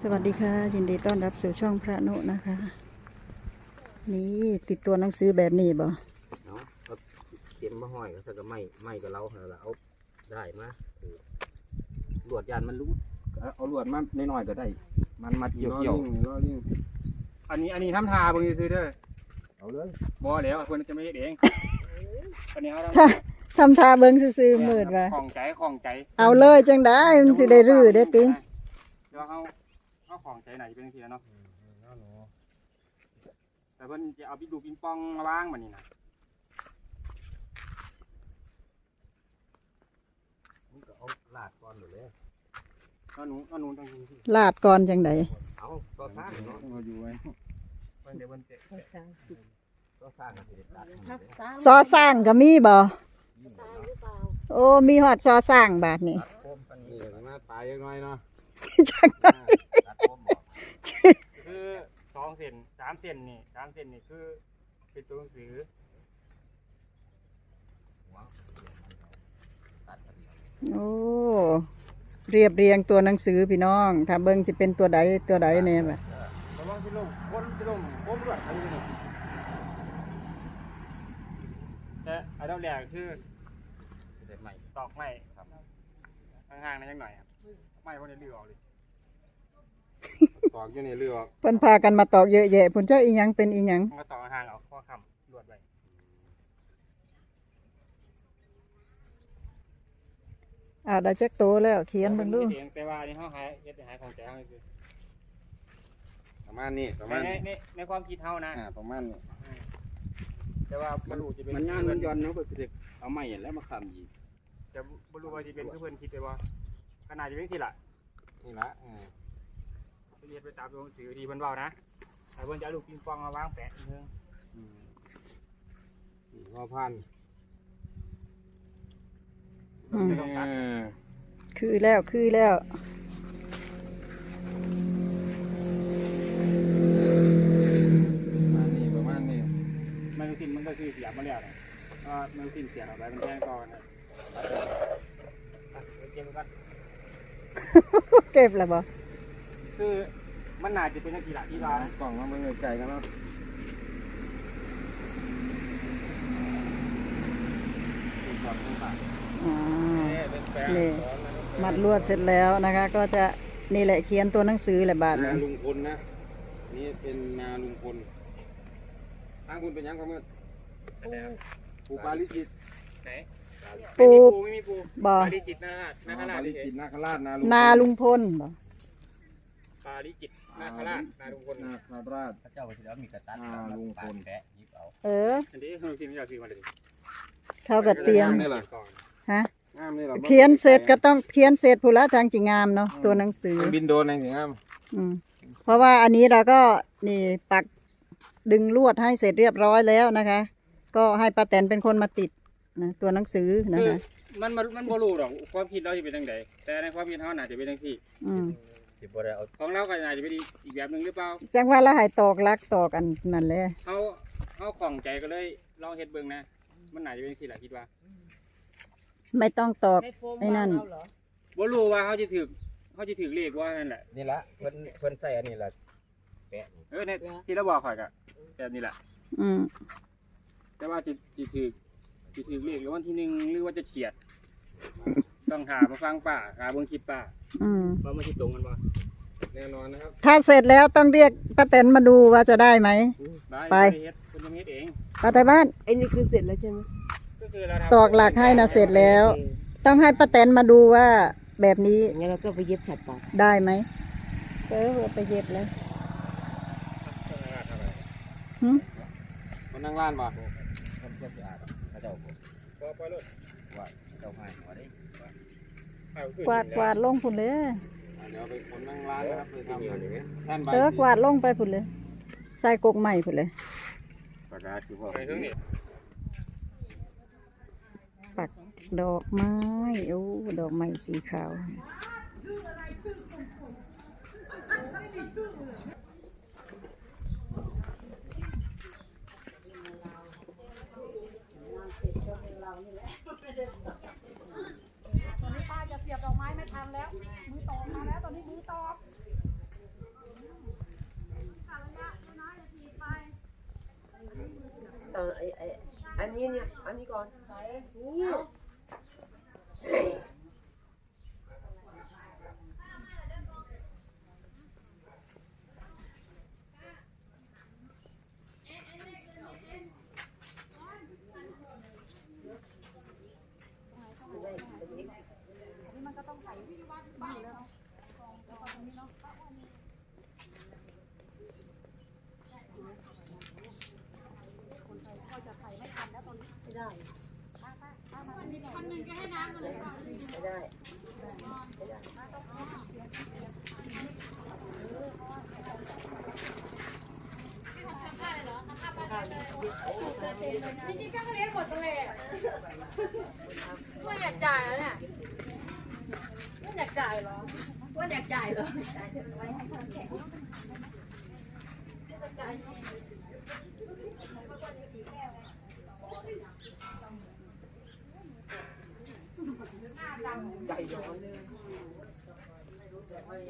สวัสดีค่ะ ยินดีต้อนรับสู่ช่องพระนุนะคะ นี่ติดตัวหนังสือแบบนี้บ่เนาะเอาเตรียมมาห้อยก็ถ้าก็ไม่ไม่กับเราเราเอาได้มาถือลวดยานมันรูดเอาเอาลวดมาน้อยๆก็ได้ มันมัดเกี่ยวเกี่ยวล้อลิงอันนี้อันนี้ทำทาเบิ่งซื้อๆเด้อเอาเลยบ่แล้วเพิ่นจะไม่เฮ็ดเองอันนี้เขาถ้าทำทาเบิ้งซื่อๆมืดว่ะของใจของใจ เอาเลยจังได้มันสิได้รื้อได้ติเดี๋ยวเฮาเฮา ของใจไหนเป็นจังซี่เนาะแต่เพิ่นจะเอาปิดูปิงปองมาวางบัดนี้นะมันก็เอาลาดก่อนหมดเลยก็หนูก็หนูต้องยิงที่ลาดก่อนจังไดเอาก็สร้างเนาะมาอยู่ไว้เพิ่นเดี๋ยวเพิ่นจะก็สร้างกันสิได้ตัดซอสร้างก็มีบ่โอ้มีฮอดซอสร้างบาทนี่ตัดโคมปันนี่นี้ก็มาตายยังน้อยเนาะจังตัดโคมบอกคือ2เซน3เซนนี่3เซนนี่คือเป็นตัวหนังสือโอ้เรียบเรียงตัวหนังสือพี่น้องถ้าเบิ้งสิเป็นตัวใดตัวใดเนี่ยบ่ระวังสิลงคนสิลงผมด้วยอันนี้นี่แต่อันดับแรกคือสิได้ไหมตอกไม้ครับห่างๆนั่นจังหน่อยครับไม้พวกนี้ลือออกเลย ตอกอยู่ในเรือเพิ่นพากันมาตอกเยอะแยะพุ่นเจ้าอีหยังเป็นอีหยังมันก็ตอกห่างๆเอาข้อคำลวดไว้อ่าได้จักโตแล้วเขียนเบิ่งดูเองแต่ว่าอันนี่เขาหายเฮ็ดให้หายของใจเขาคือประมาณนี้ประในมาณในนี้ในในความคิดเขานะอ่าประมาณนี้แต่ว่าบรรลุจะเป็นมันย่านมันย้อนเนาะก็สิได้เอาไม้แล้วมาค้ำอีกจะบรรลุว่าจะเป็นเพื่อนคิดไปว่าขนาดจะเป็นสิล่ะนี่ละอ่า ไปเรียนไปตามตัวหนังสือที่เพิ่นเว้านะแต่เพิ่นจะเอาลูกปิงปองมาวางแปะอีกนึงอืมนี่พอพันอืมจะต้องตัดคือแล้วคือแล้วประมาณนี้ประมาณนี้มันสิ้นมันก็คือเสียบมาแล้วนะก็มันสิ้นเสียบเอาไว้มันแจ้งก่อนนะตัดเก็บไว้ก่อนเก็บแล้วบ่ คือมันน่าจะเป็นนักกีฬาที่ว่านะกล่องมาเบิ่งไกลๆกันเนาะเป็นก่อนเป็นก่อนอ่าเป็นแปลนี่มัดลวดเสร็จแล้วนะคะ ก็จะนี่แหละเขียนตัวหนังสือแหละบาทนาเนี่ยลุงพลนะนี่เป็นนาลุงพลทางคุณเป็นหยังก็มืดปูปาลิจิตไหนปูไม่มีปูบ่ปาลิจิตนาคอ๋อนาคราปาชลิเฉยจิตนาคราชนาลุงนาลุงพลบ่ ปาลิจิตนาคราชนาลุงพลนาคราชพระเจ้าก็สิเอามีกระตัดอ่าลุงพลปาดแปะหยิบเอาเอออันนี้คือทีมที่เราซื้อมาเลยเขาก็เตรียมนี่เหรอก่อนฮะงามนี่เหรอเขียนเสร็จก็ต้องเขียนเสร็จผู้ละทางจิงามเนาะตัวหนังสือเครื่องบินโดรนอะไรอย่างเงี้ยอืมเพราะว่าอันนี้เราก็นี่ปักดึงลวดให้เสร็จเรียบร้อยแล้วนะคะ ก็ให้ป้าแตนเป็นคนมาติดนะตัวหนังสือนะคือคะมันมันมันบ่รู้หรอกความคิดเราจะเป็นจังไดแต่ในความคิดเขาน่าจะเป็นจังซี่อืม สิบ่ได้เอาของเราก็น่าจะเป็นอีกแบบหนึงหรือเปล่าจังว่าละให้ตอกลักตอกกันนั่นแหละเขาเขาของใจก็เลยลองเฮ็ดเบิ่งนะ มันน่าจะเป็นจังซี่แหละคิดว่าไม่ต้องตอกไอ้นั่นบ่รู้ว่าเขาจะถือเขาจะถือเลขว่านั่นแหละนี่ละเพิ่นเพิ่นใส่อันนี้ละแปะนี่เออเนี่ยที่เราบอกข่อยก็แบบนี้แหละอืมแต่ว่าจะจะถือจะถือเลขหรือวันที่หนึ่งหรือว่าจะเฉียด ต้องหามาฟังป้าหาเบิ่งคลิปป้าอืม ว่ามันสิตรงกันบ่แน่นอนนะครับถ้าเสร็จแล้วต้องเรียกป้าแตนมาดูว่าจะได้ไหมได้ไป เฮ็ดคุณต้องเฮ็ดเองป้าแต่บ้านไอ้นี่คือเสร็จแล้วใช่ไหมก็คือเราทำตอกหลักให้นะเสร็จแล้ว ต้องให้ป้าแตนมาดูว่าแบบนี้งั้นเราก็ไปเย็บฉัดปากได้ไหมเออเอาไปเย็บเลยหึมันนั่งร้านป่ะเพิ่นเพิ่นสิอาดพระเจ้าบ่พอปล่อยรถว่าเจ้าให้บ่ได้เอาขึ้น กวาดกวาดลงพุ่นเลยอ่าเดี๋ยวไปคนนั่งร้านนะครับไปทำแท่นใบเออกวาดลงไปพุ่นเลย ใส่กกใหม่พุ่นเลยประกาศคือว่าไปเครื่องนี้ปักดอกไม้โอ้ดอกไม้สีขาว ต่อเออไอไออันนี้เนี่ย อันนี้ก่อนนี่ จริงๆก็เลี้ยงหมดเลยไม่อยากจ่ายแล้วเนี่ยว่าอยากจ่ายเหรอว่าอยากจ่ายหรอจ่ายจะไว้ให้ทางแขกจ่ายใจร้อน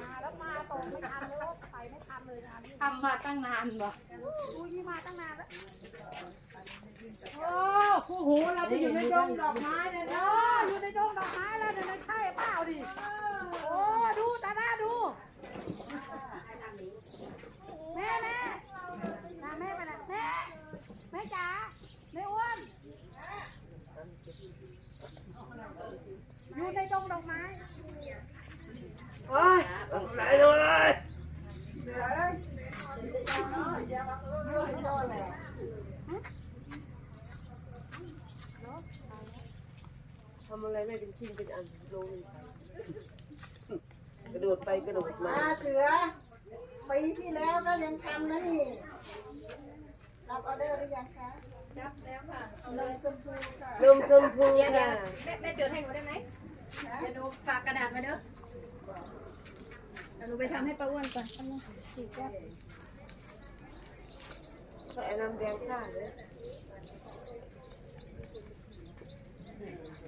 มาแล้วมาตรงไม่ทันเลยไปไม่ทันเลยทำมาตั้งนานบ่อุ้ยมาตั้งนานแล้ว โอ้คู่หูเราไปอยู่ในดงดอกไม้เลยเนาะอยู่ในดงดอกไม้แล้วเดี๋ยวนั้นใช่เปล่าดิโอ้ดูตาหน้าดูแม่แม่ตาแม่ไปไหนแม่แม่จ๋าแม่อ้วนอยู่ในดงดอกไม้ โอ้ยไหนดูเลย ทำอะไรไม่เป็นชิ้นเป็นอันลงกระโดดไปกระโดดมา มาเสือปีที่แล้วก็ยังทำนะนี่ รับออเดอร์หรือยังคะรับแล้วค่ะเลยชมพูค่ะนมชมพูเดี๋ยวเดี๋ยค่ะวแม่แม่จดให้หนูได้ไหมเดี๋ยวหนูฝากกระดาษมาเด้อเดี๋ยวหนูไปทำให้ป้าอ้วนก่อนอันนี้ฉีกแก้วใส่น้ำแดงซ่าเลย เย็บเรียบร้อยเสือปีที่แล้วก็เย็บอยู่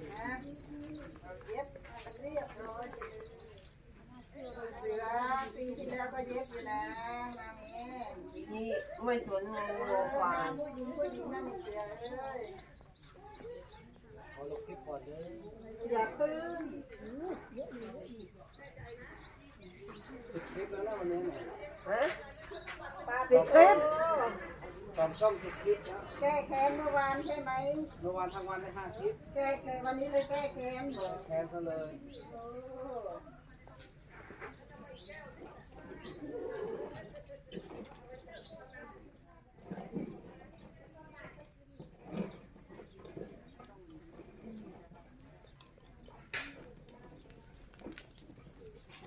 นี่ไม่สวนงงงอควายผู้หญิงผู้หญิงนั่นนี่เสือเอ้ยเอาลงคลิปก่อยอย่าปื้มสิบคลิปแล้วนะวันนี้เนี่ยฮะสิบคลิป ตอนกล้องสิบคลิปแล้วแก้แค้นเมื่อวานใช่ไหม เมื่อวานทั้งวันได้ห้าคลิปแก้แค้นวันนี้เลยแก้แค้นบอกแทนซะเลย โอ้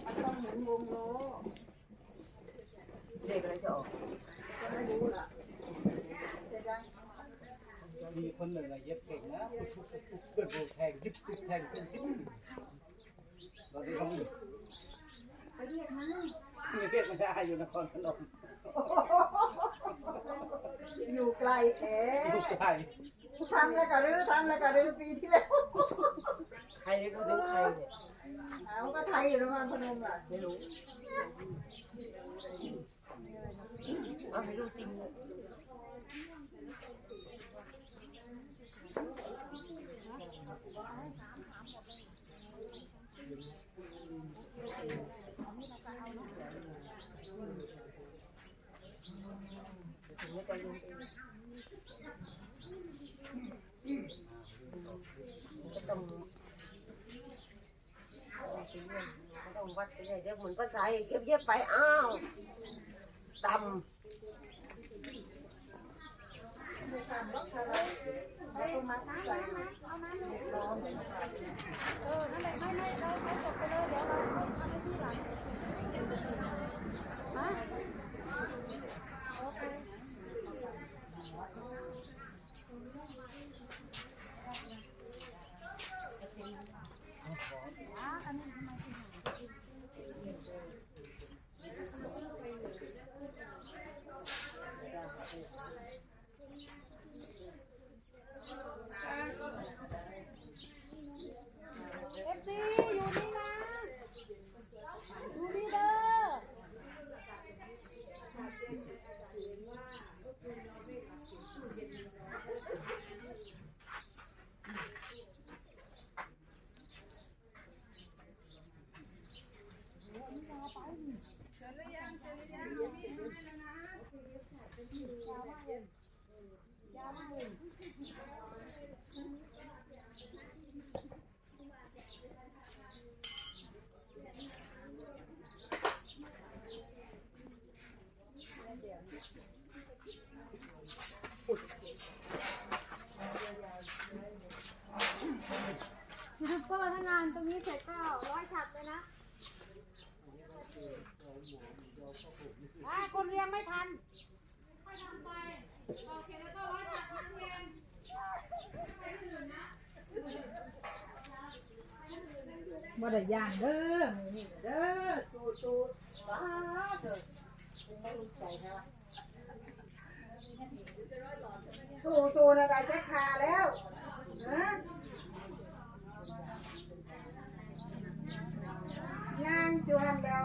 มันต้องหมุนวงล้อ เด็กอะไรจะออก ก็ไม่รู้ล่ะเสร็จยัง มีคนหนึ่งอะเย็บเก่งนะเพื่อนโบแทง ยิบยิบแทงเป็นยิบเราได้ทำอียกไม่เรียกไม่ได้อยู่นครพนมอยู่ไกลแท้อยู่ไกลทำแล้วก็รื้อทำแล้วก็รื้อปีที่แล้วใครได้พูดถึงใครเนี่ยเอาก็ไทยอยู่นครพนมอะไม่รู้เอาไม่รู้จริง ต้องก็ต้องวัดไปเลยเดี๋ยวเหมือนภาษาเก็บเย็บไป อ้าวตำ เอ ยูทูบเบอร์ถ้างานตรงนี้เสร็จก็ร้อยฉับเลยนะอะคนเรียงไม่ทันค่อยทำไป บ่ได้ย่างเด้อมื้อนี้เด้อสู้สู้ว้าเด้อสู้สู้นะได้จะขาแล้วนะย่างจูหันแล้ว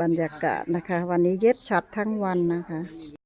บรรยากาศนะคะ วันนี้เย็บช็อตทั้งวันนะคะ